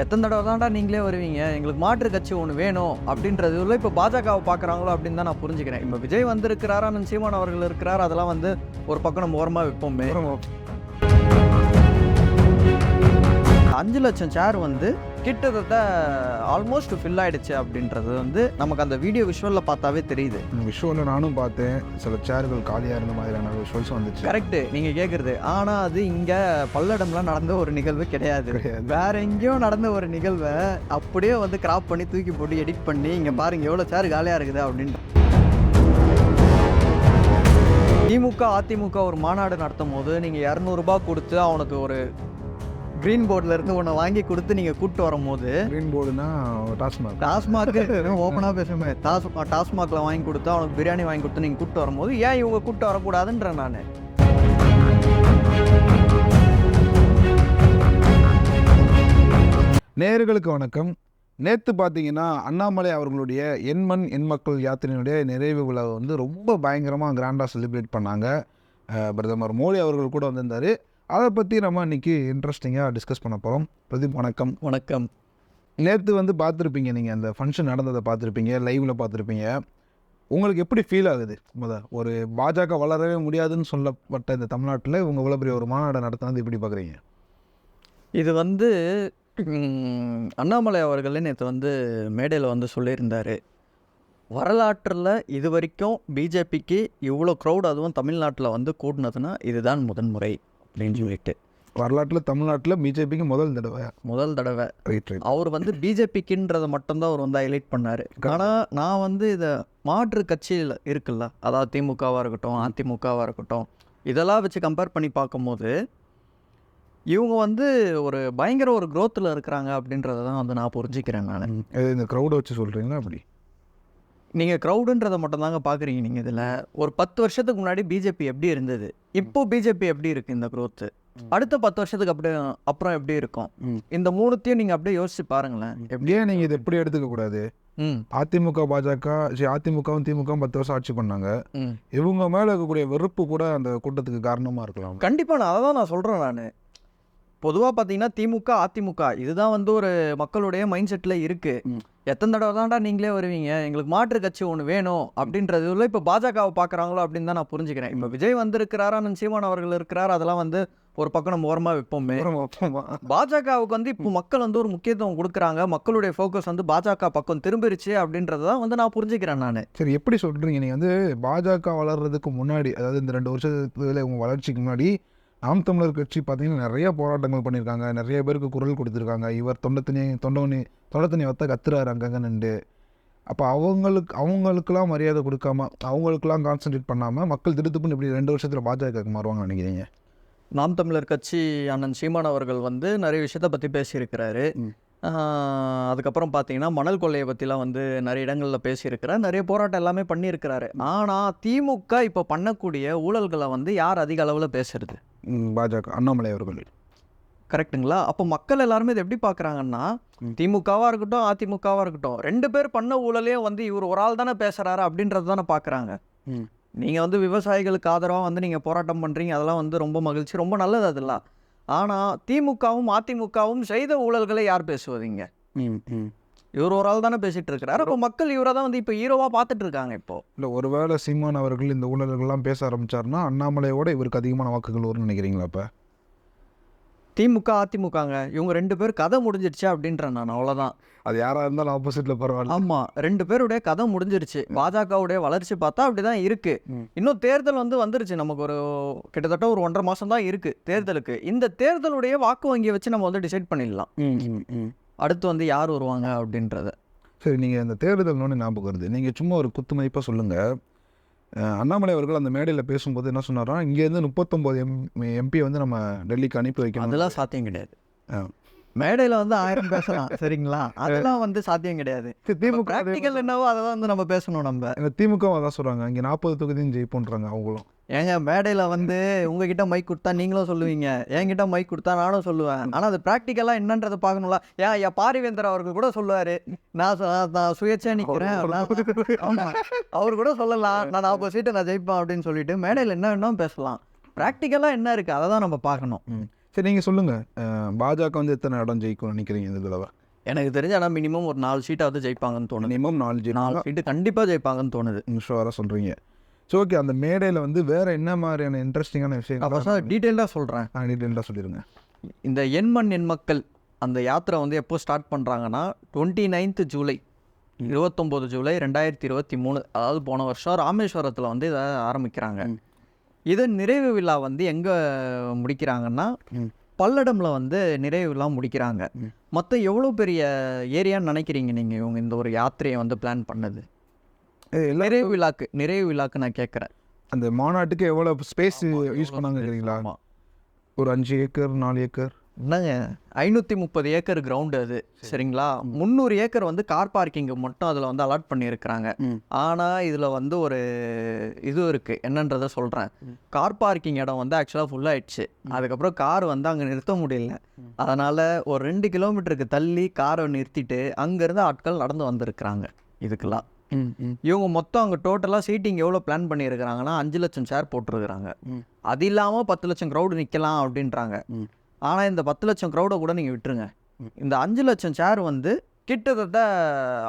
எத்தனை தடவை தான்டா நீங்களே வருவீங்க? எங்களுக்கு மாற்று கட்சி ஒன்று வேணும். அப்படின்றதுல இப்போ பாஜகவை பார்க்குறாங்களோ அப்படின்னு தான் நான் புரிஞ்சுக்கிறேன். இப்போ விஜய் வந்திருக்கிறாரா? சீமான் அவர்கள் இருக்கிறார்? அதெல்லாம் வந்து ஒரு பக்கம் நம்ம ஓரமாக வைப்போமே. அஞ்சு லட்சம் சேர் வந்து கிட்டத்தட்ட ஆல்மோஸ்ட் ஃபில் ஆயிடுச்சு அப்படின்றது வந்து நமக்கு அந்த வீடியோ விஷுவலில் பார்த்தாவே தெரியுது. விஷுவலில் நானும் பார்த்தேன். சில சேர்கள் காலியாக இருந்த மாதிரியான விஷுவல்ஸ் வந்துச்சு. கரெக்டு நீங்கள் கேட்குறது ஆனால் அது இங்கே பல்லடம்லாம் நடந்த ஒரு நிகழ்வு கிடையாது. வேற எங்கேயோ நடந்த ஒரு நிகழ்வை அப்படியே வந்து கிராப் பண்ணி தூக்கி போட்டு எடிட் பண்ணி இங்கே பாருங்க எவ்வளோ சேர் காலியாக இருக்குது அப்படின்ட்டு திமுக அதிமுக ஒரு மாநாடு நடத்தும் போது நீங்கள் இரநூறுபா கொடுத்து அவனுக்கு ஒரு க்ரீன் போர்டில் இருந்து ஒன்று வாங்கி கொடுத்து நீங்கள் கூப்பிட்டு வரும்போது க்ரீன் போர்டுனா டாஸ்மாக் டாஸ்மாக் ஓப்பனாக பேசுமே டாஸ் டாஸ்மாகில் வாங்கி கொடுத்து அவனுக்கு பிரியாணி வாங்கி கொடுத்து நீங்கள் கூப்பிட்டு வரும்போது ஏன் இவங்க கூப்பிட்டு வரக்கூடாதுன்றேன் நான். நேயர்களுக்கு வணக்கம். நேற்று பார்த்தீங்கன்னா அண்ணாமலை அவர்களுடைய எண்மண் எண் மக்கள் யாத்திரையினுடைய நிறைவு விழாவை வந்து ரொம்ப பயங்கரமாக கிராண்டாக செலிப்ரேட் பண்ணாங்க. பிரதமர் மோடி அவர்கள் கூட வந்திருந்தார். அதை பற்றி நம்ம இன்னைக்கு இன்ட்ரெஸ்டிங்காக டிஸ்கஸ் பண்ண போகிறோம் பிரதீப் வணக்கம். வணக்கம். நேற்று வந்து பார்த்துருப்பீங்க நீங்கள் அந்த ஃபங்க்ஷன் நடந்ததை பார்த்துருப்பீங்க லைவில் பார்த்துருப்பீங்க. உங்களுக்கு எப்படி ஃபீல் ஆகுது? முத ஒரு பாஜக வளரவே முடியாதுன்னு சொல்லப்பட்ட இந்த தமிழ்நாட்டில் இவங்க இவ்வளோ பெரிய ஒரு மாநாடு நடத்தினது எப்படி பார்க்குறீங்க? இது வந்து அண்ணாமலை அவர்கள் நேற்று வந்து மேடையில் வந்து சொல்லியிருந்தார். வரலாற்றில் இது வரைக்கும் பிஜேபிக்கு இவ்வளோ க்ரௌட் அதுவும் தமிழ்நாட்டில் வந்து கூடினதுன்னா இதுதான் முதன்முறை. அப்படின்னு சொல்லிட்டு வரலாற்றில் தமிழ்நாட்டில் பிஜேபிக்கு முதல் தடவை. முதல் தடவை. அவர் வந்து பிஜேபிக்குன்றதை மட்டும்தான் அவர் வந்து ஹைலைட் பண்ணார். ஆனால் நான் வந்து இதை மாற்று கட்சியில் இருக்குல்ல. அதாவது திமுகவாக இருக்கட்டும் அதிமுகவாக இருக்கட்டும் இதெல்லாம் வச்சு கம்பேர் பண்ணி பார்க்கும்போது இவங்க வந்து ஒரு பயங்கர ஒரு growthல இருக்கிறாங்க அப்படின்றத தான் வந்து நான் புரிஞ்சுக்கிறேன் நான். இந்த க்ரௌடை வச்சு சொல்கிறீங்களா அப்படி நீங்கள் க்ரௌடுன்றதை மட்டும்தாங்க பார்க்குறீங்க நீங்கள் இதில். ஒரு பத்து வருஷத்துக்கு முன்னாடி பிஜேபி எப்படி இருந்தது? இப்போ பிஜேபி எப்படி இருக்குது இந்த growth? அடுத்த பத்து வருஷத்துக்கு அப்படியே அப்புறம் எப்படி இருக்கும். இந்த மூணுத்தையும் நீங்கள் அப்படியே யோசிச்சு பாருங்களேன். எப்படி ஏன் நீங்கள் இதை எப்படி எடுத்துக்க கூடாது? அதிமுக பாஜக சரி அதிமுகவும் திமுகவும் பத்து வருஷம் ஆட்சி பண்ணாங்க. இவங்க மேலே இருக்கக்கூடிய வெறுப்பு கூட அந்த கூட்டத்துக்கு காரணமாக இருக்கலாம். கண்டிப்பாக நான் அதை தான் நான் சொல்கிறேன் நான். பொதுவாக பார்த்தீங்கன்னா திமுக அதிமுக இதுதான் வந்து ஒரு மக்களுடைய மைண்ட் செட்டில் இருக்குது. எத்தனை தடவை தான்டா நீங்களே வருவீங்க? எங்களுக்கு மாற்று கட்சி ஒன்று வேணும் அப்படின்றதுல இப்போ பாஜகவை பார்க்குறாங்களோ அப்படின்னு தான் நான் புரிஞ்சுக்கிறேன். இப்போ விஜய் வந்திருக்கிறாரா சீமான் அவர்கள் இருக்கிறார் அதெல்லாம் வந்து ஒரு பக்கம் நம்ம ஓரமாக வைப்போமே. பாஜகவுக்கு வந்து இப்போ மக்கள் வந்து ஒரு முக்கியத்துவம் கொடுக்குறாங்க. மக்களுடைய ஃபோக்கஸ் வந்து பாஜக பக்கம் திரும்பிருச்சு அப்படின்றத வந்து நான் புரிஞ்சுக்கிறேன் நான். சரி எப்படி சொல்கிறீங்க நீங்கள் வந்து பாஜக வளர்றதுக்கு முன்னாடி அதாவது இந்த ரெண்டு வருஷத்துல இவங்க வளர்ச்சிக்கு முன்னாடி நாம் தமிழர் கட்சி பார்த்தீங்கன்னா நிறைய போராட்டங்கள் பண்ணியிருக்காங்க. நிறைய பேருக்கு குரல் கொடுத்துருக்காங்க. இவர் தொண்டத்தனி தொண்டவனி தொண்டத்தனி வத்த கத்துறாரு அங்கங்க நின்று அப்போ அவங்களுக்கு அவங்களுக்கெல்லாம் மரியாதை கொடுக்காம அவங்களுக்கெல்லாம் கான்சென்ட்ரேட் பண்ணாமல் மக்கள் திருத்துப்புன்னு இப்படி ரெண்டு வருஷத்தில் பாஜகவுக்கு மாறுவாங்கன்னு நினைக்கிறீங்க? நாம் தமிழர் கட்சி அண்ணன் சீமான் அவர்கள் வந்து நிறைய விஷயத்த பற்றி பேசியிருக்கிறாரு. அதுக்கப்புறம் பார்த்தீங்கன்னா மணல் கொள்ளையை பற்றிலாம் வந்து நிறைய இடங்களில் பேசியிருக்கிறார். நிறைய போராட்டம் எல்லாமே பண்ணியிருக்கிறாரு. ஆனால் திமுக இப்போ பண்ணக்கூடிய ஊழல்களை வந்து யார் அதிக அளவில் பேசுறது? பாஜக அண்ணாமலை அவர்கள். கரெக்ட்டுங்களா? அப்போ மக்கள் எல்லாருமே இதை எப்படி பார்க்குறாங்கன்னா. திமுகவாக இருக்கட்டும் அதிமுகவாக இருக்கட்டும் ரெண்டு பேர் பண்ண ஊழலே வந்து இவர் ஒரு ஆள் தானே பேசுகிறாரு அப்படின்றது தானே பார்க்குறாங்க. நீங்கள் வந்து விவசாயிகளுக்கு ஆதரவாக வந்து நீங்கள் போராட்டம் பண்ணுறீங்க அதெல்லாம் வந்து ரொம்ப மகிழ்ச்சி ரொம்ப நல்லது அதெல்லாம். ஆனால் திமுகவும் அதிமுகவும் செய்த ஊழல்களை யார் பேசுவதீங்க? இவர் ஒரு ஆள் தானே பேசிட்டு இருக்கிறாரு அப்போ மக்கள் இவரை தான் வந்து இப்போ ஹீரோவாக பார்த்துட்டு இருக்காங்க இப்போ. இல்லை ஒருவேளை சீமான் அவர்கள் இந்த ஊழல்கள்லாம் பேச ஆரம்பிச்சாருன்னா அண்ணாமலையோட இவருக்கு அதிகமான வாக்குகள் வரும்னு நினைக்கிறீங்களா இப்போ திமுக அதிமுகங்க. இவங்க ரெண்டு பேர் கதை முடிஞ்சிருச்சு அப்படின்றேன் நான் அவ்வளோதான் அது யாராக இருந்தாலும் ஆப்போசிட்டில் பரவாயில்ல. ஆமாம் ரெண்டு பேருடைய கதை முடிஞ்சிருச்சு. பாஜகவுடைய வளர்ச்சி பார்த்தா அப்படிதான் இருக்கு. ம். இன்னும் தேர்தல் வந்து வந்துருச்சு. நமக்கு ஒரு கிட்டத்தட்ட ஒரு ஒன்றரை மாசம் தான் இருக்கு தேர்தலுக்கு. இந்த தேர்தலுடைய வாக்கு வங்கியை வச்சு நம்ம வந்து டிசைட் பண்ணிடலாம். அடுத்து வந்து யார் வருவாங்க அப்படின்றத. சரி நீங்கள் இந்த தேர்தல் நோனி ஞாபகம் வருது. நீங்கள் சும்மா ஒரு குத்து மதிப்பாக சொல்லுங்கள் அண்ணாமலை அவர்கள் அந்த மேடையில் பேசும்போது என்ன சொன்னாரா இங்கேருந்து முப்பத்தொம்போது எம் எம்பி வந்து நம்ம டெல்லிக்கு அனுப்பி வைக்கணும் அதெல்லாம் சாத்தியம் கிடையாது. மேடையில வந்து ஆயிரம் பேசலாம். சரிங்களா? அதெல்லாம் வந்து சாத்தியம் கிடையாது. திமுக ப்ராக்டிக்கல் என்னவோ அதை தான் வந்து நம்ம பேசணும் நம்ம. எங்கள் திமுக அதான் சொல்கிறாங்க இங்கே நாற்பது தொகுதியும் ஜெயிப்போன்றாங்க அவங்களும். ஏங்க மேடையில வந்து உங்ககிட்ட மைக் கொடுத்தா நீங்களும் சொல்லுவீங்க. என்கிட்ட மைக் கொடுத்தா நானும் சொல்லுவேன். ஆனா அது ப்ராக்டிக்கலா என்னன்றதை பார்க்கணும்ல. ஏன் ஐயா பாரிவேந்தர் அவர்கள் கூட சொல்லுவாரு. நான் நான் சுயேட்சையா நிக்கிறேன் நான் ஆமா. அவர் கூட சொல்லலாம். நான் நாற்பது சீட்டை நான் ஜெயிப்பேன் அப்படின்னு சொல்லிட்டு மேடையில் என்ன வேணாலும் பேசலாம். ப்ராக்டிக்கலாக என்ன இருக்குது அதை தான் நம்ம பார்க்கணும். சரி நீங்கள் சொல்லுங்கள் பாஜக வந்து எத்தனை இடம் ஜெயிக்கும் நினைக்கிறீங்க இந்த தடவை? எனக்கு தெரிஞ்ச ஆனால் மினிமம் ஒரு நாலு சீட்டாவது ஜெயிப்பாங்கன்னு தோணுது. மினிமம் நாலு நாலு சீட்டு கண்டிப்பாக ஜெயிப்பாங்கன்னு தோணுது. ஷுவராக சொல்கிறீங்க ஸோ ஓகே அந்த மேடையில் வந்து வேறு என்ன மாதிரியான இன்ட்ரெஸ்டிங்கான நான் விஷயங்கள் ஃபஸ்ட்டாக டீட்டெயிலாக சொல்கிறேன் டீட்டெயிலாக சொல்லிடுங்க இந்த எண்மண் எண் மக்கள் அந்த யாத்திரை வந்து எப்போ ஸ்டார்ட் பண்ணுறாங்கன்னா டுவெண்ட்டி நைன்த்து ஜூலை இருபத்தொம்போது ஜூலை ரெண்டாயிரத்தி இருபத்தி மூணு. அதாவது போன வருஷம் ராமேஸ்வரத்தில் வந்து இதை ஆரம்பிக்கிறாங்க. இதன் நிறைவு விழா வந்து எங்கே முடிக்கிறாங்கன்னா. பல்லடம்ல வந்து நிறைவு விழா முடிக்கிறாங்க. மொத்தம் எவ்வளோ பெரிய ஏரியான்னு நினைக்கிறீங்க நீங்கள் இவங்க இந்த ஒரு யாத்திரையை வந்து பிளான் பண்ணது. நிறைவு விழாக்கு நிறைவு விழாக்கு நான் கேட்குறேன். அந்த மாநாட்டுக்கு எவ்வளோ ஸ்பேஸ் யூஸ் பண்ணாங்க கேட்குறீங்களா? ஒரு அஞ்சு ஏக்கர் நாலு ஏக்கர்? என்னங்க? ஐநூற்றி முப்பது ஏக்கர் கிரவுண்டு அது. சரிங்களா? முந்நூறு ஏக்கர் வந்து கார் பார்க்கிங்கு மட்டும் அதில் வந்து அலாட் பண்ணியிருக்கிறாங்க. ஆனால் இதில் வந்து ஒரு இது இருக்குது என்னன்றதை சொல்கிறேன் கார் பார்க்கிங் இடம் வந்து ஆக்சுவலாக ஃபுல்லாகிடுச்சு அதுக்கப்புறம் கார் வந்து அங்கே நிறுத்த முடியல. அதனால் ஒரு ரெண்டு கிலோமீட்டருக்கு தள்ளி காரை நிறுத்திட்டு அங்கேருந்து ஆட்கள் நடந்து வந்திருக்கிறாங்க. இதுக்கெல்லாம். இவங்க மொத்தம் அங்கே டோட்டலாக சீட்டிங் எவ்வளோ பிளான் பண்ணியிருக்கிறாங்கன்னா அஞ்சு லட்சம் சேர் போட்டிருக்கிறாங்க. அது இல்லாமல் பத்து லட்சம் க்ரௌடு நிற்கலாம் அப்படின்றாங்க. ஆனால் இந்த பத்து லட்சம் க்ரௌடை கூட நீங்கள் விட்டுருங்க. இந்த அஞ்சு லட்சம் சேர் வந்து கிட்டத்தட்ட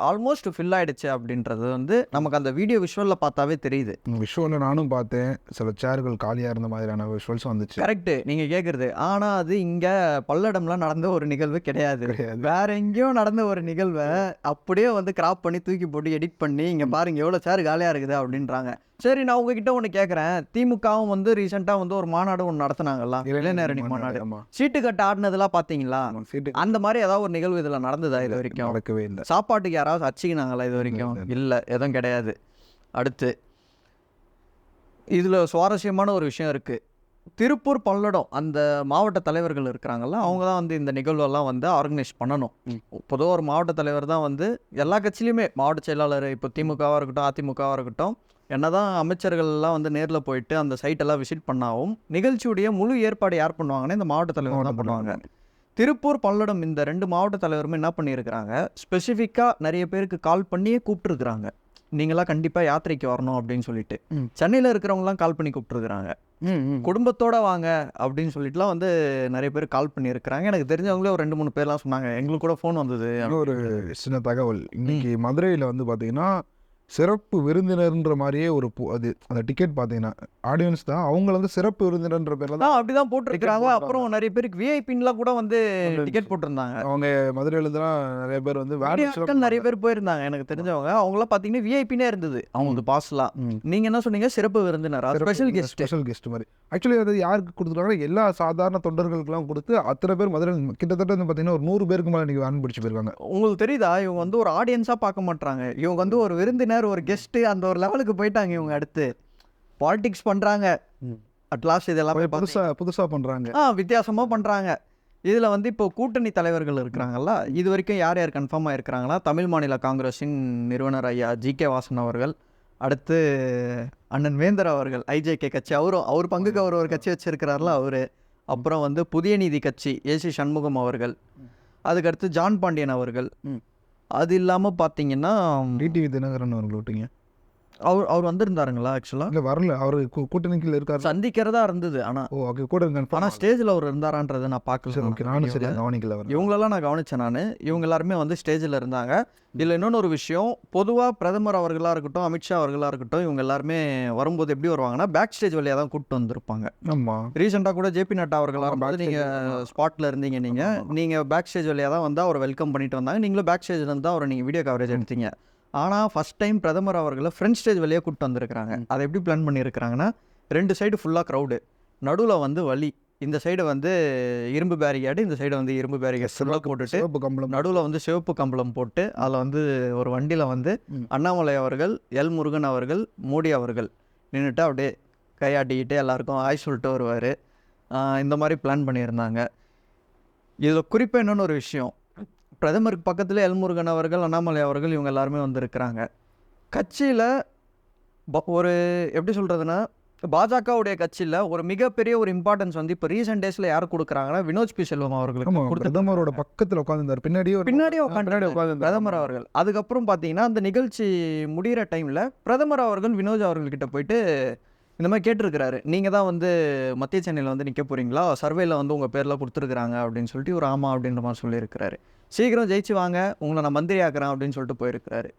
ஆல்மோஸ்ட் ஃபில் ஆயிடுச்சு அப்படின்றது வந்து நமக்கு அந்த வீடியோ விஷுவலில் பார்த்தாவே தெரியுது. விஷுவலில் நானும் பார்த்தேன். சில சேர்கள் காலியாக இருந்த மாதிரியான விஷுவல்ஸும் வந்துச்சு. கரெக்டு நீங்கள் கேட்குறது ஆனால் அது இங்கே பல்லடம்ல நடந்த ஒரு நிகழ்வு கிடையாது. கிடையாது. வேற எங்கேயோ நடந்த ஒரு நிகழ்வை அப்படியே வந்து கிராப் பண்ணி தூக்கி போட்டு எடிட் பண்ணி இங்கே பாருங்க எவ்வளோ சேர் காலியாக இருக்குது அப்படின்றாங்க. சரி நான் உங்ககிட்ட ஒன்று கேட்குறேன் திமுகவும் வந்து ரீசெண்டாக வந்து ஒரு மாநாடு ஒன்று நடத்துனாங்கல்ல? இளைஞரணி மாநாடு சீட்டு கட்ட ஆடினதெல்லாம் பார்த்தீங்களா அந்த மாதிரி ஏதாவது ஒரு நிகழ்வு இதில் நடந்ததா இது வரைக்கும்? நடக்கவே இல்லை. சாப்பாட்டுக்கு யாராவது அச்சிக்கினாங்களா இது வரைக்கும்? இல்லை எதுவும் கிடையாது. அடுத்து இதில் சுவாரஸ்யமான ஒரு விஷயம் இருக்குது திருப்பூர் பல்லடம் அந்த மாவட்ட தலைவர்கள் இருக்கிறாங்கல்ல அவங்க தான் வந்து இந்த நிகழ்வெல்லாம் வந்து ஆர்கனைஸ் பண்ணணும். பொதுவாக ஒரு மாவட்ட தலைவர் தான் வந்து எல்லா கட்சியிலையுமே மாவட்ட செயலாளர் இப்போ திமுகவாக இருக்கட்டும் அதிமுகவாக இருக்கட்டும் என்னதான் அமைச்சர்கள்லாம் வந்து நேரில் போயிட்டு அந்த சைட்டெல்லாம் விசிட் பண்ணாவும் நிகழ்ச்சியுடைய முழு ஏற்பாடு யார் பண்ணுவாங்கன்னா இந்த மாவட்ட தலைவர் தான் பண்ணுவாங்க. திருப்பூர் பல்லடம் இந்த ரெண்டு மாவட்ட தலைவருமே என்ன பண்ணியிருக்கிறாங்க ஸ்பெசிஃபிக்காக நிறைய பேருக்கு கால் பண்ணியே கூப்பிட்டுருக்குறாங்க. நீங்களாம் கண்டிப்பாக யாத்திரைக்கு வரணும் அப்படின்னு சொல்லிட்டு. சென்னையில் இருக்கிறவங்களாம் கால் பண்ணி கூப்பிட்டுருக்குறாங்க. குடும்பத்தோட வாங்க அப்படின்னு சொல்லிட்டுலாம் வந்து நிறைய பேர் கால் பண்ணியிருக்கிறாங்க. எனக்கு தெரிஞ்சவங்களே ஒரு ரெண்டு மூணு பேர்லாம் சொன்னாங்க. எங்களுக்கு கூட ஃபோன் வந்தது இன்னொரு சின்ன தகவல். இன்னைக்கு மதுரையில் வந்து பார்த்தீங்கன்னா சிறப்பு விருந்தினர்ன்ற மாதிரியே ஒரு அது அந்த டிக்கெட் பார்த்தீங்கன்னா ஆடியன்ஸ் தான். அவங்க வந்து சிறப்பு விருந்தினர்ன்ற பேரில் தான் தான் அப்படிதான் போட்டிருக்கிறாங்க. போட்டுருக்காங்க. அப்புறம் நிறைய பேருக்கு விஐபின்லாம் கூட வந்து டிக்கெட் போட்டிருந்தாங்க. அவங்க மதுரையிலேருந்துலாம் நிறைய பேர் வந்து வேற நிறைய பேர் போயிருந்தாங்க எனக்கு தெரிஞ்சவங்க. அவங்களாம் பார்த்தீங்கன்னா விஐபினே இருந்தது. அவங்களுக்கு பாஸ்லாம் நீங்க என்ன சொன்னீங்க? சிறப்பு விருந்தினரா? ஸ்பெஷல் கெஸ்ட் ஸ்பெஷல் கெஸ்ட் மாதிரி. ஆக்சுவலி அது யாருக்கு கொடுத்துருக்காங்க எல்லா சாதாரண தொண்டர்களுக்கெல்லாம் கொடுத்து அத்தனை பேர் மதுரை கிட்டத்தட்ட வந்து பார்த்தீங்கன்னா ஒரு நூறு பேருக்கு மேலே இன்னைக்கு வேன் பிடிச்சி போயிருக்காங்க. உங்களுக்கு தெரியுதா? இவங்க வந்து ஒரு ஆடியன்ஸாக பார்க்க மாட்றாங்க. இவங்க வந்து ஒரு விருந்தினர் ஒரு கெஸ்ட்டு அந்த ஒரு லெவலுக்கு போயிட்டாங்க இவங்க அடுத்து. பாலிடிக்ஸ் பண்ணுறாங்க. அட்லாஸ்ட் இதெல்லாம் புதுசாக புதுசாக பண்ணுறாங்க ஆ வித்தியாசமாக பண்ணுறாங்க இதில் வந்து இப்போ கூட்டணி தலைவர்கள் இருக்கிறாங்கல்ல இது வரைக்கும் யார் யார் கன்ஃபார்மாக இருக்கிறாங்களா தமிழ் மாநில காங்கிரஸின் நிறுவனர் ஐயா ஜி கே வாசன் அவர்கள் அடுத்து அண்ணன் வேந்தர் அவர்கள் ஐஜேகே கட்சி. அவரும் அவர் பங்குக்கு அவர் ஒரு கட்சி வச்சிருக்கிறார்ல அவர். அப்புறம் வந்து புதிய நீதி கட்சி ஏசி சண்முகம் அவர்கள். அதுக்கடுத்து ஜான் பாண்டியன் அவர்கள். அது இல்லாமல் பார்த்தீங்கன்னா டிடிவி தினகரன் அவர்கள் விட்டீங்க அவர் அவர் வந்திருந்தாருங்களா ஆக்சுவலாக இல்லை வரல. அவர் கூட்டணிக்குள்ள இருக்காரு சந்திக்கிறதா இருந்தது ஆனால் ஓ ஓகே கூட கன்ஃபார்ம் ஆனால் ஸ்டேஜில் அவர் இருந்தாரான்றதை நான் பார்க்கல. ஓகே நானும் சரியா கவனிக்கல இவங்களெல்லாம் நான் கவனிச்சேன் நான். இவங்க எல்லாருமே வந்து ஸ்டேஜில் இருந்தாங்க. இதில் இன்னொன்று ஒரு விஷயம். பொதுவாக பிரதமர் அவர்களாக இருக்கட்டும் அமித்ஷா அவர்களாக இருக்கட்டும் இவங்க எல்லாருமே வரும்போது எப்படி வருவாங்கன்னா பேக் ஸ்டேஜ் வழியாக தான் கூப்பிட்டு வந்திருப்பாங்க. ஆமாம் ரீசெண்டாக கூட ஜேபி நட்டா அவர்கள் ஆமா, வரும்போது backstage நீங்கள் ஸ்பாட்டில் இருந்தீங்க நீங்கள் நீங்கள் பேக் ஸ்டேஜ் வழியாக தான் வந்து அவரை வெல்கம் பண்ணிட்டு வந்தாங்க. நீங்களும் பேக் ஸ்டேஜ்ல இருந்து தான் அவரை நீங்கள் வீடியோ கவரேஜ் எடுத்தீங்க. ஆனால் ஃபர்ஸ்ட் டைம் பிரதமர் அவர்களை ஃப்ரண்ட் ஸ்டேஜ் வழியாக கூப்பிட்டு வந்திருக்கிறாங்க. அதை எப்படி பிளான் பண்ணியிருக்கிறாங்கன்னா ரெண்டு சைடு ஃபுல்லாக க்ரௌடு நடுவில் வந்து வழி இந்த சைடு வந்து இரும்பு பேரிகேடு இந்த சைடு வந்து இரும்பு பேரிகேட் ஃபுல்லாக போட்டுட்டு சிவப்பு கம்பளம். நடுவில் வந்து சிவப்பு கம்பளம் போட்டு அதில் வந்து ஒரு வண்டியில் வந்து. அண்ணாமலை அவர்கள் எல் முருகன் அவர்கள் மோடி அவர்கள் நின்றுட்டு அப்படியே கையாட்டிக்கிட்டு எல்லாருக்கும் ஆய் சொல்லிட்டு வருவார். இந்த மாதிரி பிளான் பண்ணியிருந்தாங்க. இதில் குறிப்பாக என்னென்னு ஒரு விஷயம். பிரதமருக்கு பக்கத்தில் எல் முருகன் அவர்கள் அண்ணாமலை அவர்கள் இவங்க எல்லாருமே வந்திருக்கிறாங்க. கட்சியில் ஒரு எப்படி சொல்கிறதுனா பாஜகவுடைய கட்சியில் ஒரு மிகப்பெரிய ஒரு இம்பார்ட்டன்ஸ் வந்து இப்போ ரீசெண்ட் டேஸில் யார் கொடுக்குறாங்கன்னா வினோத் பி. செல்வம் அவர்களுக்கு ஆமா பிரதமரோட பக்கத்துல உட்காந்துருந்தாரு பின்னாடியே பின்னாடியே பின்னாடி உட்காந்து உட்கார்ந்து பிரதமர் அவர்கள். அதுக்கப்புறம் பார்த்தீங்கன்னா அந்த நிகழ்ச்சி முடிகிற டைமில் பிரதமர் அவர்கள் வினோத் அவர்கள்கிட்ட போயிட்டு இந்த மாதிரி கேட்டிருக்கிறாரு. நீங்கள் தான் வந்து மத்திய சென்னையில் வந்து நிற்க போகிறீங்களா சர்வேல வந்து உங்கள் பேரில் கொடுத்துருக்குறாங்க அப்படின்னு சொல்லிட்டு ஒரு ஆமாம் அப்படின்ற மாதிரி சொல்லியிருக்கிறாரு. சீக்கிரம் ஜெயிச்சு வாங்க உங்களை நான் மந்திரி ஆக்குறேன் அப்படின்னு சொல்லிட்டு போயிருக்கிறாரு.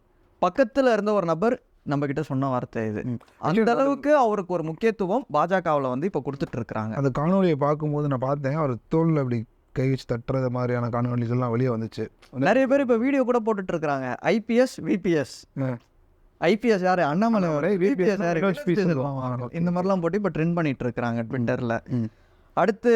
பக்கத்தில் இருந்த ஒரு நபர் நம்ம கிட்ட சொன்ன வார்த்தை இது. அந்த அளவுக்கு அவருக்கு ஒரு முக்கியத்துவம் பாஜகவில் வந்து இப்போ கொடுத்துட்டு இருக்கிறாங்க. அந்த காணொலியை பார்க்கும்போது நான் பார்த்தேன் அவர் தோளில் அப்படி கை வச்சு தட்டுறது மாதிரியான காணொலிகள் எல்லாம் வெளியே வந்துச்சு. நிறைய பேர் இப்போ வீடியோ கூட போட்டுட்டு இருக்காங்க ஐபிஎஸ் விபிஎஸ். ஐபிஎஸ் யாரு? அண்ணாமலை விபிஎஸ் யாரு. இந்த மாதிரிலாம் போட்டு இப்போ ட்ரெண்ட் பண்ணிட்டு இருக்கிறாங்க ட்விட்டரில். அடுத்து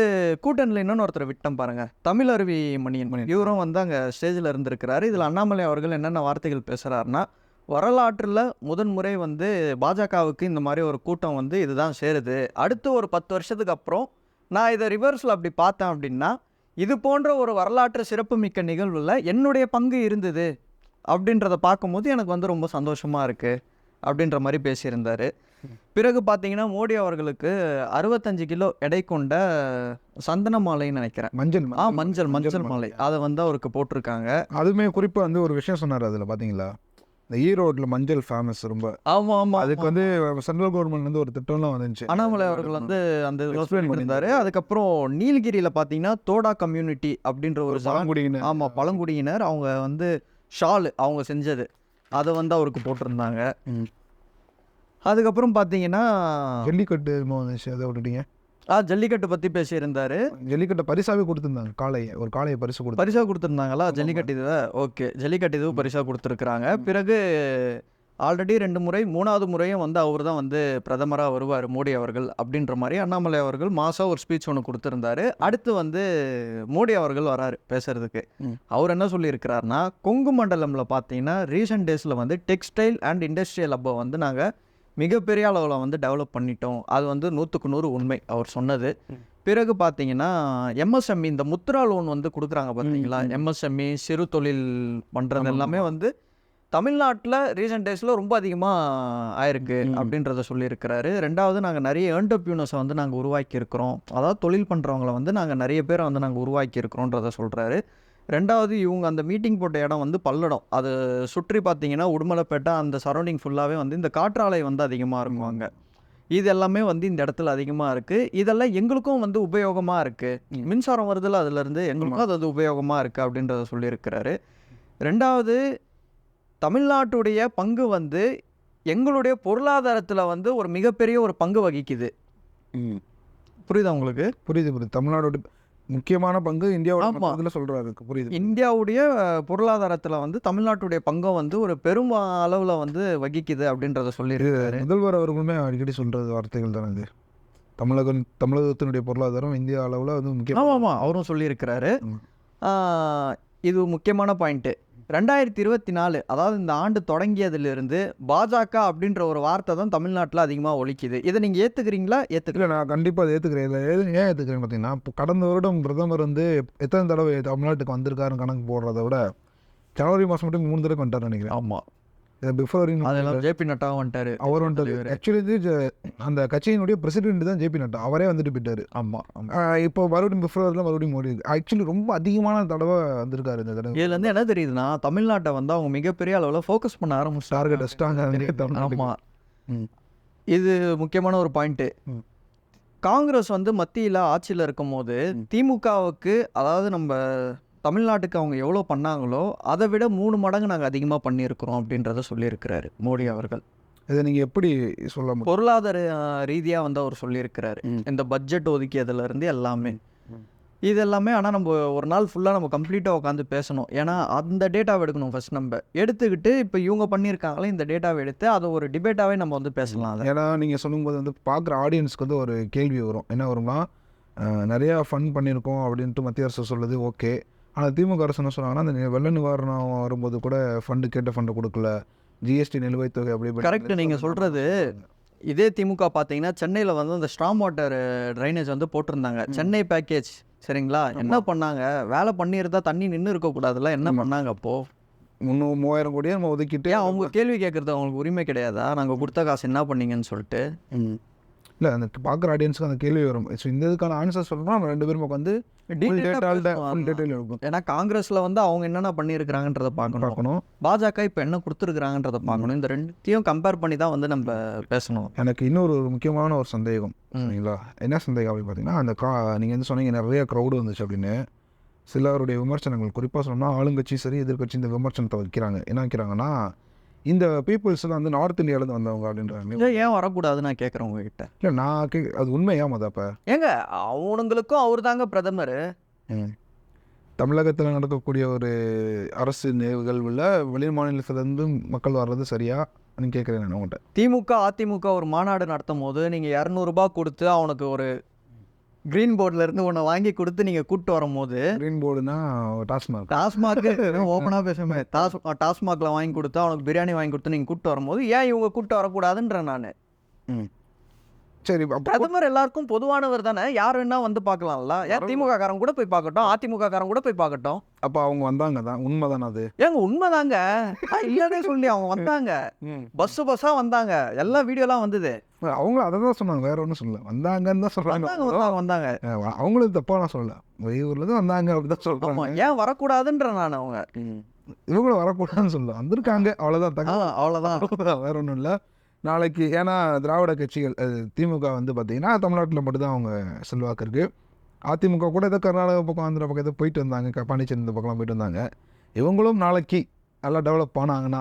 கூட்டணியில் இன்னொன்று ஒருத்தர் விட்டம் பாருங்க. தமிழ் அருவி மணியன். மணியன். இவரும் வந்து அங்கே ஸ்டேஜில் இருந்திருக்கிறாரு. இதில் அண்ணாமலை அவர்கள் என்னென்ன வார்த்தைகள் பேசுகிறாருன்னா வரலாற்றில் முதன்முறை வந்து பாஜகவுக்கு இந்த மாதிரி ஒரு கூட்டம் வந்து இதுதான் சேருது. அடுத்து ஒரு பத்து வருஷத்துக்கு அப்புறம் நான் இதை ரிவர்ஸில் அப்படி பார்த்தேன் அப்படின்னா இது போன்ற ஒரு வரலாற்று சிறப்புமிக்க நிகழ்வில் என்னுடைய பங்கு இருந்தது. அப்படின்றத பார்க்கும்போது எனக்கு வந்து ரொம்ப சந்தோஷமாக இருக்குது அப்படின்ற மாதிரி பேசியிருந்தார். பிறகு பார்த்தீங்கன்னா மோடி அவர்களுக்கு அறுபத்தஞ்சு கிலோ எடை கொண்ட சந்தன மாலைன்னு நினைக்கிறேன். மஞ்சள் ஆ மஞ்சள் மஞ்சள் மாலை. அதை வந்து அவருக்கு போட்டிருக்காங்க. அதுவுமே குறிப்பாக வந்து ஒரு விஷயம் சொன்னார் அதில் பார்த்தீங்களா இந்த ஈரோட்டில் மஞ்சள் ஃபேமஸ் ரொம்ப. ஆமாம் ஆமாம் அதுக்கு வந்து சென்ட்ரல் கவர்மெண்ட் வந்து ஒரு திட்டம்லாம் வந்துச்சு. அண்ணாமலை அவர்கள் வந்து அந்த எக்ஸ்பிளைன் பண்ணியிருந்தாரு. அதுக்கப்புறம் நீலகிரியில் பார்த்தீங்கன்னா தோடா கம்யூனிட்டி அப்படின்ற ஒரு பழங்குடியினர். ஆமாம் பழங்குடியினர் அவங்க வந்து ஷால் அவங்க செஞ்சது. அதை வந்து அவருக்கு போட்டிருந்தாங்க. ம். அதுக்கப்புறம் பார்த்தீங்கன்னா ஜல்லிக்கட்டு அதை விட்டுட்டீங்க? ஆ ஜல்லிக்கட்டு பற்றி பேசியிருந்தாரு. ஜல்லிக்கட்டை பரிசாவே கொடுத்துருந்தாங்க காளையை ஒரு காளையை பரிசு கொடுத்து. பரிசா கொடுத்துருந்தாங்களா? ஜல்லிக்கட்டு இதுவை ஓகே. ஜல்லிக்கட்டு இதுவும் பரிசா கொடுத்துருக்குறாங்க. பிறகு ஆல்ரெடி ரெண்டு முறை மூணாவது முறையும் வந்து அவர் தான் வந்து பிரதமராக வருவார் மோடி அவர்கள் அப்படின்ற மாதிரி அண்ணாமலை அவர்கள் மாதம் ஒரு ஸ்பீச் ஒன்று கொடுத்துருந்தாரு. அடுத்து வந்து மோடி அவர்கள் வராரு பேசுறதுக்கு. அவர் என்ன சொல்லியிருக்கிறாருன்னா கொங்கு மண்டலமில் பார்த்தீங்கன்னா ரீசெண்ட் டேஸில் வந்து டெக்ஸ்டைல் அண்ட் இண்டஸ்ட்ரியல் அப்போ வந்து நாங்கள் மிகப்பெரிய அளவில் வந்து டெவலப் பண்ணிட்டோம். அது வந்து நூற்றுக்கு நூறு உண்மை அவர் சொன்னது. பிறகு பார்த்தீங்கன்னா எம்எஸ்எம்இ இந்த முத்ரா லோன் வந்து கொடுக்குறாங்க பார்த்தீங்களா. எம்எஸ்எம்இ சிறு தொழில் பண்ணுறது எல்லாமே வந்து தமிழ்நாட்டில் ரீசெண்ட் டேஸில் ரொம்ப அதிகமாக ஆயிருக்கு. அப்படின்றத சொல்லியிருக்கிறாரு. ரெண்டாவது நாங்கள் நிறைய ஏர்டர்பியூனஸை வந்து நாங்கள் உருவாக்கி இருக்கிறோம். அதாவது தொழில் பண்ணுறவங்கள வந்து நாங்கள் நிறைய பேரை வந்து நாங்கள் உருவாக்கி இருக்கிறோன்றத சொல்கிறாரு ரெண்டாவது இவங்க அந்த மீட்டிங் போட்ட இடம் வந்து பல்லடம். அது சுற்றி பார்த்தீங்கன்னா உடுமலைப்பேட்டை அந்த சரௌண்டிங் ஃபுல்லாகவே வந்து இந்த காற்றாலை வந்து அதிகமாக இருக்கும் அங்க இது எல்லாமே வந்து இந்த இடத்துல அதிகமாக இருக்குது இதெல்லாம் எங்களுக்கும் வந்து உபயோகமாக இருக்குது மின்சாரம் வருதுல அதுலேருந்து எங்களுக்கும் அது அது உபயோகமாக இருக்குது அப்படின்றத சொல்லியிருக்கிறாரு. ரெண்டாவது தமிழ்நாட்டுடைய பங்கு வந்து எங்களுடைய பொருளாதாரத்தில் வந்து ஒரு மிகப்பெரிய ஒரு பங்கு வகிக்குது. புரியுதா உங்களுக்கு? புரியுது புரியுது. தமிழ்நாடோட முக்கியமான பங்கு இந்தியாவோட. இதில் சொல்கிறாரு புரியுது இந்தியாவுடைய பொருளாதாரத்தில் வந்து தமிழ்நாட்டுடைய பங்கம் வந்து ஒரு பெரும் அளவில் வந்து வகிக்குது அப்படின்றத சொல்லியிருக்காரு. முதல்வர் அவர்களுமே அடிக்கடி சொல்றது வார்த்தைகள் தானே இது. தமிழகம் தமிழகத்தினுடைய பொருளாதாரம் இந்திய அளவில் வந்து முக்கியம் ஆமாம். ஆமாம் அவரும் சொல்லியிருக்கிறாரு. இது முக்கியமான பாயிண்ட்டு. ரெண்டாயிரத்தி இருபத்தி நாலு அதாவது இந்த ஆண்டு தொடங்கியதிலிருந்து பாஜக அப்படின்ற ஒரு வார்த்தை தான் தமிழ்நாட்டில் அதிகமாக ஒலிக்குது. இதை நீங்கள் ஏற்றுக்கிறீங்களா ஏற்றுக்கல இல்லை நான் கண்டிப்பாக அதை ஏற்றுக்கிறேன் ஏது ஏன் ஏற்றுக்கிறேன் பார்த்தீங்கன்னா இப்போ கடந்த வருடம் பிரதமர் வந்து எத்தனை தடவை தமிழ்நாட்டுக்கு வந்திருக்காருன்னு கணக்கு போடுறத விட ஜனவரி மாதம் மட்டும் மூணு தடவை வந்துட்டாருன்னு நினைக்கிறேன். ஆமாம் இது பிப்ரவரி அதெல்லாம் ஜேபி நட்டாவும் வந்துட்டாரு. அவர் வந்துட்டாரு. ஆக்சுவலி வந்து ஜ- அந்த கட்சியினுடைய பிரசிடென்ட் தான் ஜேபி நட்டா. அவரே வந்துட்டு போயிட்டாரு. ஆமாம் இப்போ மறுபடியும் பிப்ரவரியில் மறுபடியும் மோடி ஆக்சுவலி ரொம்ப அதிகமான தடவை வந்திருக்காரு இந்த தடவை. இதுலேருந்து என்ன தெரியுதுன்னா தமிழ்நாட்டை வந்து அவங்க மிகப்பெரிய அளவில் ஃபோக்கஸ் பண்ண ஆரம்பிச்சிட்டாங்க. டார்கெட் வச்சிட்டாங்க ஆமாம். இது முக்கியமான ஒரு பாயிண்ட்டு. காங்கிரஸ் வந்து மத்தியில் ஆட்சியில் இருக்கும்போது ம். திமுகவுக்கு அதாவது நம்ம தமிழ்நாட்டுக்கு அவங்க எவ்வளோ பண்ணாங்களோ அதை விட மூணு மடங்கு நாங்கள் அதிகமாக பண்ணியிருக்கிறோம் அப்படின்றத சொல்லியிருக்கிறாரு மோடி அவர்கள். இதை நீங்கள் எப்படி சொல்ல முடியும்? பொருளாதார ரீதியாக வந்து அவர் சொல்லியிருக்கிறாரு. இந்த பட்ஜெட் ஒதுக்கியதுலேருந்து எல்லாமே. இது எல்லாமே ஆனால் நம்ம ஒரு நாள் ஃபுல்லாக நம்ம கம்ப்ளீட்டாக உட்காந்து பேசணும். ஏன்னா அந்த டேட்டாவை எடுக்கணும் ஃபர்ஸ்ட் நம்ம. எடுத்துக்கிட்டு இப்போ இவங்க பண்ணியிருக்காங்களே இந்த டேட்டாவை எடுத்து அதை ஒரு டிபேட்டாகவே நம்ம வந்து பேசலாம் ஏன்னா நீங்கள் சொல்லும்போது வந்து பார்க்குற ஆடியன்ஸ்க்கு வந்து ஒரு கேள்வி வரும். என்ன வரும்னா நிறையா ஃபண்ட் பண்ணியிருக்கோம் அப்படின்ட்டு மத்திய அரசு சொல்லுது ஓகே ஆனால் திமுக அரசு என்ன சொன்னாங்கன்னா அந்த வெள்ள நிவாரணம் வரும்போது கூட ஃபண்டு கேட்ட ஃபண்டு கொடுக்கல. ஜிஎஸ்டி நிலுவைத் தொகை அப்படி இப்படி Correct, நீங்க சொல்றது. இதே திமுக பார்த்தீங்கன்னா சென்னையில் வந்து அந்த ஸ்ட்ராங் வாட்டர் ட்ரைனேஜ் வந்து போட்டிருந்தாங்க. சென்னை பேக்கேஜ் சரிங்களா? என்ன. பண்ணாங்க? வேலை பண்ணியிருந்தா தண்ணி நின்று இருக்கக்கூடாதுல்ல என்ன. பண்ணாங்க அப்போ? முந்நூறு மூவாயிரம் கோடியை நம்ம ஒதுக்கிட்டு அவங்க கேள்வி கேட்கறது அவங்களுக்கு உரிமை கிடையாதா? நாங்கள் கொடுத்த காசு என்ன பண்ணீங்கன்னு சொல்லிட்டு. இல்லை அந்த பார்க்குற ஆடியன்ஸ்க்கு அந்த கேள்வி வரும். ஸோ இந்த இதுக்கான ஆன்சர் சொல்லணும்னா நம்ம ரெண்டு பேரும் உட்காந்து ஏன்னா காங்கிரஸ்ல வந்து அவங்க என்னென்ன பண்ணியிருக்கிறாங்கன்றத பார்க்கணும். பார்க்கணும். பாஜக இப்போ என்ன கொடுத்துருக்குறாங்கன்றத பார்க்கணும். இந்த ரெண்டுத்தையும் கம்பேர் பண்ணி தான் வந்து நம்ம பேசணும். எனக்கு இன்னொரு முக்கியமான ஒரு சந்தேகம். சரிங்களா? என்ன சந்தேகம் அப்படின்னு பார்த்தீங்கன்னா அந்த கா நீங்கள் வந்து சொன்னீங்க நிறைய க்ரௌடு வந்துச்சு அப்படின்னு. சிலருடைய விமர்சனங்கள் குறிப்பாக சொன்னோம்னா ஆளுங்கட்சி சரி எதிர்க்கட்சி இந்த விமர்சனத்தை வைக்கிறாங்க. என்ன வைக்கிறாங்கன்னா இந்த பீப்புள்ஸ்லாம் வந்து நார்த் இந்தியாவிலேருந்து வந்தவங்க அப்படின்றாங்க இதை ஏன் வரக்கூடாது நான் கேட்குறேன் உங்ககிட்ட? இல்லை நான் கே அது உண்மையா மத அப்போ? ஏங்க அவனுங்களுக்கும் அவர் தாங்க பிரதமர் தமிழகத்தில் நடக்கக்கூடிய ஒரு அரசு நிகழ்வில் வெளி மாநிலத்திலேருந்து மக்கள் வர்றது சரியா அப்படின்னு கேட்குறேன் நான் உங்கள்கிட்ட திமுக அதிமுக ஒரு மாநாடு நடத்தும் போது நீங்கள் இரநூறுபா கொடுத்து அவனுக்கு ஒரு க்ரீன் போர்டில் இருந்து ஒன்று வாங்கி கொடுத்து நீங்கள் கூப்பிட்டு வரும்போது க்ரீன் போர்டுனா டாஸ்மாக் டாஸ்மாக் ஓப்பனாக பேசுமே டாஸ் டாஸ்மாகில் வாங்கி கொடுத்து அவனுக்கு பிரியாணி வாங்கி கொடுத்து நீங்கள் கூப்பிட்டு வரும்போது ஏன் இவங்க கூப்பிட்டு வரக்கூடாதுன்றேன் நான். சரி பிரதமர் எல்லாருக்கும் பொதுவானவர் தானே? யார் வேணா வந்து பார்க்கலாம்ல. ஏன் திமுக காரங்க கூட போய் பார்க்கட்டும் அதிமுக காரங்க கூட போய் பார்க்கட்டும். அப்போ அவங்க வந்தாங்க தான். உண்மை தானே அது? ஏங்க உண்மைதாங்க. இல்லைன்னே சொல்லி அவங்க வந்தாங்க. பஸ் பஸ்ஸா வந்தாங்க. எல்லா வீடியோலாம் வந்தது. அவங்களும் அதை தான் சொன்னாங்க வேற ஒன்றும் சொல்லல. வந்தாங்கன்னு தான் சொல்கிறாங்க வந்தாங்க அவங்களும் தப்பாக நான் சொல்லல. வெளியூர்ல தான் வந்தாங்க அப்படி தான் ஆமா சொல்கிறாங்க ஏன் வரக்கூடாதுன்ற நான் அவங்க. இவங்களும் வரக்கூடாதுன்னு சொல்லல. வந்திருக்காங்க அவ்வளோதான் அவ்வளவுதான், வேற ஒன்றும் இல்லை. நாளைக்கு ஏன்னா திராவிட கட்சிகள் திமுக வந்து பார்த்தீங்கன்னா தமிழ்நாட்டில் மட்டும்தான் அவங்க செல்வாக்கு இருக்கு. அதிமுக கூட ஏதோ கர்நாடகா பக்கம் ஆந்திரா பக்கம் ஏதோ போயிட்டு வந்தாங்க பாண்டிச்சேரி இந்த பக்கம்லாம் போயிட்டு வந்தாங்க இவங்களும் நாளைக்கு நல்லா டெவலப் ஆனாங்கன்னா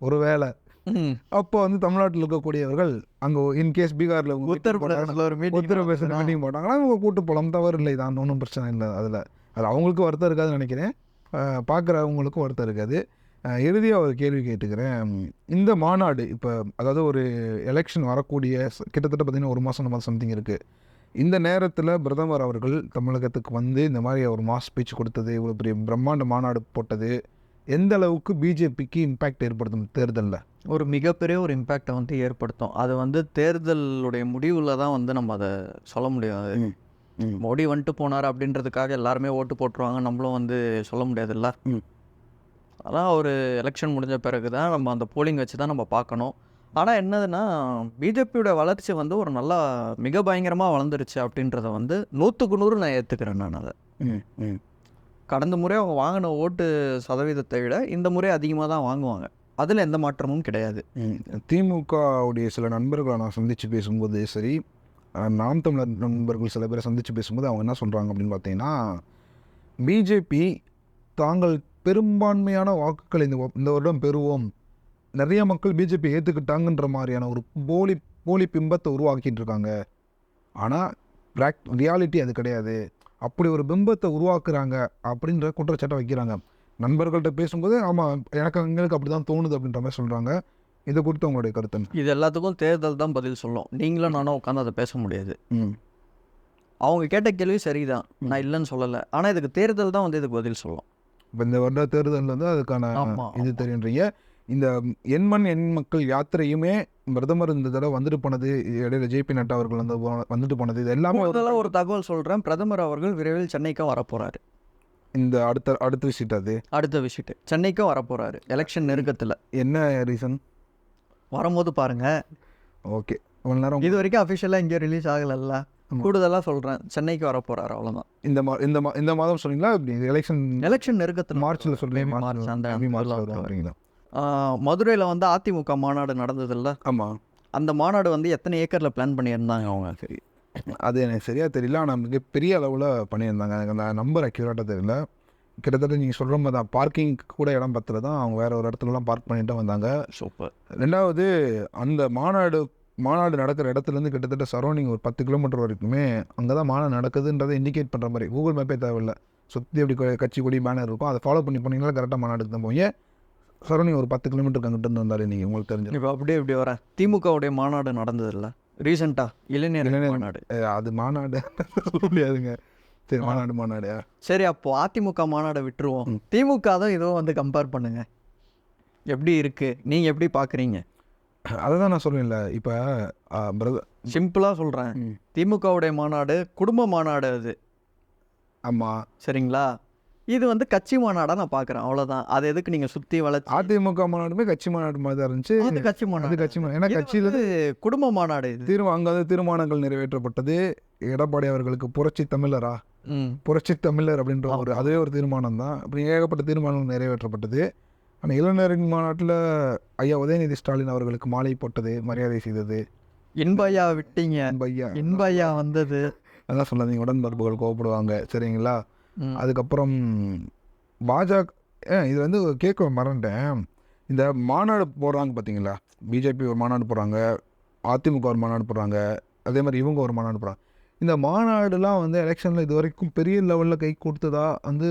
ஒருவேளை ம். அப்போ வந்து தமிழ்நாட்டில் இருக்கக்கூடியவர்கள் அங்கே இன்கேஸ் பீகாரில் உத்தரப்பிரதேசல ஒரு மீட்டிங் உத்தரப்பிரதேச மீட்டிங் போட்டாங்கன்னா இவங்க கூட்டு போகலாம் தவறு இல்லை தான் ஒன்றும் பிரச்சனை இல்லை. அதில் அது அவங்களுக்கும் வருத்தம் இருக்காதுன்னு நினைக்கிறேன். பார்க்குறவங்களுக்கும் வருத்தம் இருக்காது. இறுதியாக ஒரு கேள்வி கேட்டுக்கிறேன். இந்த மாநாடு இப்போ அதாவது ஒரு எலெக்ஷன் வரக்கூடிய கிட்டத்தட்ட பார்த்திங்கன்னா ஒரு மாதம் நம்ம சம்திங் இருக்குது இந்த நேரத்தில் பிரதமர் அவர்கள் தமிழகத்துக்கு வந்து இந்த மாதிரி ஒரு மாஸ் ஸ்பீச் கொடுத்தது இவ்வளோ பெரிய பிரம்மாண்ட மாநாடு போட்டது எந்த அளவுக்கு பிஜேபிக்கு இம்பேக்ட் ஏற்படுத்தும் தேர்தலில்? ஒரு மிகப்பெரிய ஒரு இம்பேக்டை வந்து ஏற்படுத்தும். அது வந்து தேர்தலுடைய முடிவில் தான் வந்து நம்ம அதை சொல்ல முடியாது மோடி வந்துட்டு போனார் அப்படின்றதுக்காக எல்லாருமே ஓட்டு போட்டுருவாங்க நம்மளும் வந்து சொல்ல முடியாதுல்ல? அதான் ஒரு எலெக்ஷன் முடிஞ்ச பிறகு தான் நம்ம அந்த போலிங் வச்சு தான் நம்ம பார்க்கணும். ஆனால் என்னதுன்னா பிஜேபியோட வளர்ச்சி வந்து ஒரு நல்லா மிக பயங்கரமாக வளர்ந்துருச்சு அப்படின்றத வந்து நூற்றுக்கு நூறு நான் ஏற்றுக்கிறேன் நான் அதை. கடந்த முறை அவங்க வாங்கின ஓட்டு சதவீதத்தை விட இந்த முறை அதிகமாக தான் வாங்குவாங்க. அதில் எந்த மாற்றமும் கிடையாது. திமுகவுடைய சில நண்பர்களை நான் சந்தித்து பேசும்போது சரி நாம் தமிழர் நண்பர்கள் சில பேரை சந்தித்து பேசும்போது அவங்க என்ன சொல்கிறாங்க அப்படின்னு பார்த்தீங்கன்னா பிஜேபி தாங்கள் பெரும்பான்மையான வாக்குகள் இந்த இந்த வருடம் பெறுவோம். நிறைய மக்கள் பிஜேபி ஏற்றுக்கிட்டாங்கன்ற மாதிரியான ஒரு போலி போலி பிம்பத்தை உருவாக்கிட்டு இருக்காங்க ஆனால் ப்ராக் ரியாலிட்டி அது கிடையாது. அப்படி ஒரு பிம்பத்தை உருவாக்குறாங்க அப்படின்ற குற்றச்சாட்டை வைக்கிறாங்க. நண்பர்கள்ட்ட பேசும்போது ஆமாம் எனக்கு எங்களுக்கு அப்படி தான் தோணுது அப்படின்ற மாதிரி சொல்கிறாங்க இதை குறித்து உங்களுடைய கருத்து? இது எல்லாத்துக்கும் தேர்தல் தான் பதில் சொல்லும். நீங்களும் நானும் உட்காந்து அதை பேச முடியாது. ம். அவங்க கேட்ட கேள்வி சரிதான். நான் இல்லைன்னு சொல்லலை. ஆனால் இதுக்கு தேர்தல் தான் வந்து இதுக்கு பதில் சொல்லும். இப்போ இந்த வருட தேர்தலில் வந்து அதுக்கான இது தெரியுன்றீங்க இந்த எண்மண் எண் மக்கள் யாத்திரையுமே பிரதமர் இந்த தடவை வந்துட்டு போனது இடையில ஜேபி நட்டா அவர்கள் வந்து வந்துட்டு போனது இது எல்லாமே ஒரு- தகவல் சொல்கிறேன் பிரதமர் அவர்கள் விரைவில் சென்னைக்கும் வரப்போகிறாரு இந்த அடுத்த அடுத்த விசிட் அது? அடுத்த விசிட்டு. சென்னைக்கும் வரப்போகிறாரு எலெக்ஷன் நெருக்கத்தில். என்ன ரீசன் வரும்போது பாருங்க. ஓகே. இவ்வளோ நேரம் இது வரைக்கும் அஃபிஷியலாக எங்கேயும் ரிலீஸ் ஆகலைல்ல. கூடுதலாக சொல்கிறேன் சென்னைக்கு வரப்போகிறாரு அவ்வளோதான் இந்த மா இந்த மா இந்த மாதம் சொன்னீங்களா? இப்படி எலெக்ஷன் எலெக்ஷன் நெருக்கத்தில் சொல்றீங்க Maybe மார்ச் அந்த மார்ச் இதுல வரீங்களா மதுரையில் வந்து அதிமுக மாநாடு நடந்ததில்ல. ஆமாம் அந்த மாநாடு வந்து எத்தனை ஏக்கரில் பிளான் பண்ணியிருந்தாங்க அவங்க? சரி. அது எனக்கு சரியாக தெரியல. ஆனால் மிகப்பெரிய அளவில் பண்ணியிருந்தாங்க. எனக்கு அந்த நம்பர் அக்யூரேட்டாக தெரியல. கிட்டத்தட்ட நீங்கள் சொல்கிற மாதிரி தான். பார்க்கிங் கூட இடம் பத்தில் தான். அவங்க வேற ஒரு இடத்துலலாம் பார்க் பண்ணிட்டு வந்தாங்க. சூப்பர் ரெண்டாவது அந்த மாநாடு மாநாடு நடக்கிற இடத்துலேருந்து கிட்டத்தட்ட சரௌண்டிங் ஒரு பத்து கிலோமீட்டர் வரைக்குமே அங்கே தான் மாநாடு நடக்குதுன்றதை இண்டிகேட் பண்ணுற மாதிரி கூகுள் மேப்பே தேவையில்ல. சுற்றி அப்படி கட்சி கொடி பேனர் இருக்கும் அதை ஃபாலோ பண்ணி போனீங்கன்னா கரெக்டாக மாநாடுக்கு தான் போய் சரௌண்டிங் ஒரு பத்து கிலோமீட்டருக்கு அங்கிட்டு இருந்து வந்தாரு நீங்கள் உங்களுக்கு தெரிஞ்சு இப்போ அப்படியே இப்படி வரேன் திமுகவுடைய மாநாடு நடந்ததில்ல? ரீசெண்டாக இளைஞர் இளைஞர் மாநாடு. அது மாநாடு சொல்ல முடியாதுங்க. சரி மாநாடு மாநாடு. சரி அப்போ அதிமுக மாநாடை விட்டுருவோம். திமுக தான் இதோ வந்து கம்பேர் பண்ணுங்க. எப்படி இருக்கு? நீங்க எப்படி பாக்குறீங்க? அதை தான் நான் சொல்லுவேன்ல இப்போ பிரதர் சிம்பிளா சொல்றேன். ம். திமுகவுடைய மாநாடு குடும்ப மாநாடு அது. ஆமாம் சரிங்களா? இது வந்து கட்சி மாநாடா நான் பாக்குறேன் அவ்வளவுதான். அது எதுக்கு நீங்க சுத்தி வளர்ச்சி? அதிமுக மாநாடுமே கட்சி மாநாடு மாதிரி தான் இருந்துச்சு. அது கட்சி அது மாநாடு கட்சி மாநாடு. ஏன்னா கட்சியில் குடும்ப மாநாடு இது. தீர்மா அங்கே வந்து தீர்மானங்கள் நிறைவேற்றப்பட்டது. எடப்பாடி அவர்களுக்கு புரட்சி தமிழரா? புரட்சி தமிழர் அப்படின்ற ஒரு அதுவே ஒரு தீர்மானம் தான் இப்படி ஏகப்பட்ட தீர்மானங்கள் நிறைவேற்றப்பட்டது. ஆனால் இளைஞரின் மாநாட்டில் ஐயா உதயநிதி ஸ்டாலின் அவர்களுக்கு மாலை போட்டது மரியாதை செய்தது. இன்பையா விட்டீங்க. பையா இன்பையா வந்தது. அதான் சொல்லாதீங்க உடன்பரப்புகள் கோவப்படுவாங்க சரிங்களா. அதுக்கப்புறம் பாஜக இது வந்து கேட்க மறந்துட்டேன். இந்த மாநாடு போடுறாங்க பார்த்தீங்களா? பிஜேபி ஒரு மாநாடு போடுறாங்க அதிமுக ஒரு மாநாடு போடுறாங்க அதே மாதிரி இவங்க ஒரு மாநாடு போடுறாங்க. இந்த மாநாடுலாம் வந்து எலெக்ஷனில் இது வரைக்கும் பெரிய லெவலில் கை கொடுத்ததா வந்து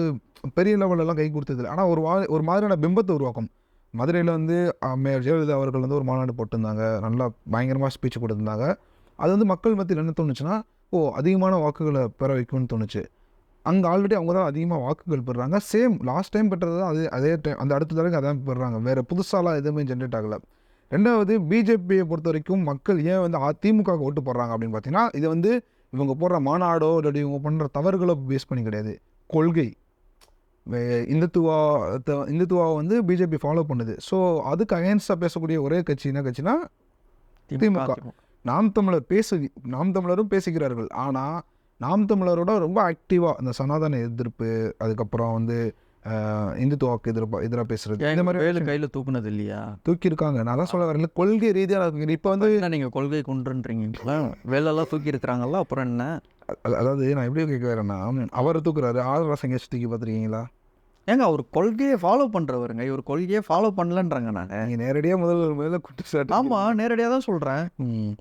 பெரிய லெவல்லலாம் கை கொடுத்ததில்ல ஆனால் ஒரு வா ஒரு மாதிரியான பிம்பத்தை உருவாக்கும். மதுரையில் வந்து மேயர் ஜெயலலிதா அவர்கள் வந்து ஒரு மாநாடு போட்டிருந்தாங்க. நல்லா பயங்கரமாக ஸ்பீச் கொடுத்துருந்தாங்க அது வந்து மக்கள் மத்தியில் என்ன தோணுச்சுன்னா ஓ அதிகமான வாக்குகளை பெற வைக்கும்னு தோணுச்சு. அங்கே ஆல்ரெடி அவங்க தான் அதிகமாக வாக்குகள் பெறுறாங்க. சேம் லாஸ்ட் டைம் பெற்றது தான் அதே அதே டைம் அந்த அடுத்த தடவை அதான் பெறுறாங்க. வேறு புதுசாலாம் எதுவுமே ஜென்ரேட் ஆகலை. ரெண்டாவது பிஜேபியை பொறுத்த வரைக்கும் மக்கள் ஏன் வந்து அதிமுக ஓட்டு போடுறாங்க அப்படின்னு பார்த்தீங்கன்னா இது வந்து இவங்க போடுற மாநாடோ இல்லாட்டி இவங்க பண்ணுற தவறுகளோ பேஸ் பண்ணி கிடையாது. கொள்கை. இந்துத்துவா த- இந்துத்துவாவை வந்து பிஜேபி ஃபாலோ பண்ணுது. ஸோ அதுக்கு அகேன்ஸ்டாக பேசக்கூடிய ஒரே கட்சி என்ன கட்சினா திமுக. நாம் தமிழர் பேசு நாம் தமிழரும் பேசுகிறார்கள். ஆனால் நாம் தமிழரோட ரொம்ப ஆக்டிவாக இந்த சனாதன எதிர்ப்பு அதுக்கப்புறம் வந்து இந்துத்துவாக்கு எதிர்ப்பு எதிராக பேசுறது. இந்த மாதிரி வேலு கையில தூக்குனது இல்லையா? தூக்கியிருக்காங்க. நான் தான் சொல்ல வரேன் கொள்கை ரீதியாக இப்போ வந்து என்ன நீங்க கொள்கை கொண்டுன்றீங்களா வேலெல்லாம் தூக்கி இருக்கிறாங்கல்ல அப்புறம் என்ன? அதாவது நான் எப்படி கேட்க வரேன்னா அவரை தூக்குறாரு ஆர் ரசங்க தூக்கி பார்த்துருக்கீங்களா? ஏங்க அவர் கொள்கையை ஃபாலோ பண்றவருங்க. இவர் கொள்கையை ஃபாலோ பண்ணலன்றாங்க நான். நீங்கள் நேரடியாக முதல் முதல்ல குற்றச்சாட்டு ஆமா நேரடியாக தான் சொல்றேன். ம்.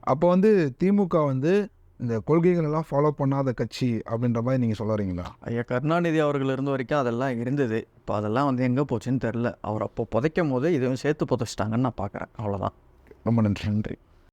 அப்போ வந்து திமுக வந்து இந்த கொள்கைகள் எல்லாம் ஃபாலோ பண்ணாத கட்சி அப்படின்ற மாதிரி நீங்கள் சொல்ல வரீங்களா? ஐயா கருணாநிதி அவர்கள் இருந்த வரைக்கும் அதெல்லாம் இருந்தது. இப்போ அதெல்லாம் வந்து எங்கே போச்சுன்னு தெரில அவர் அப்போ புதைக்கும் போது இதுவும் சேர்த்து புதைச்சிட்டாங்கன்னு நான் பார்க்குறேன் அவ்வளோதான் ரொம்ப நன்றி. நன்றி.